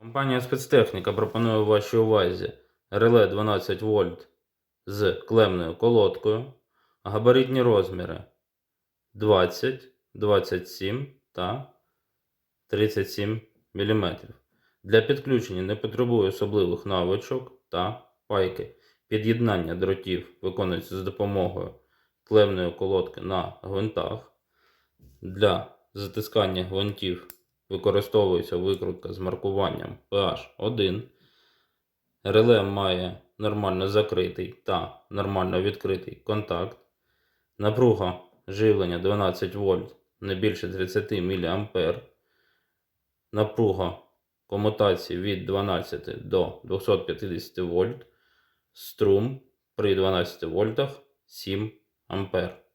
Компанія спецтехніка пропонує вашій увазі реле 12 вольт з клемною колодкою, габаритні розміри 20, 27 та 37 мм. Для підключення не потребує особливих навичок та пайки. Під'єднання дротів виконується з допомогою клемної колодки на гвинтах. Для затискання гвинтів використовується викрутка з маркуванням PH1. Реле має нормально закритий та нормально відкритий контакт. Напруга живлення 12 вольт не більше 30 мА. Напруга комутації від 12 до 250 вольт. Струм при 12 вольтах 7 ампер.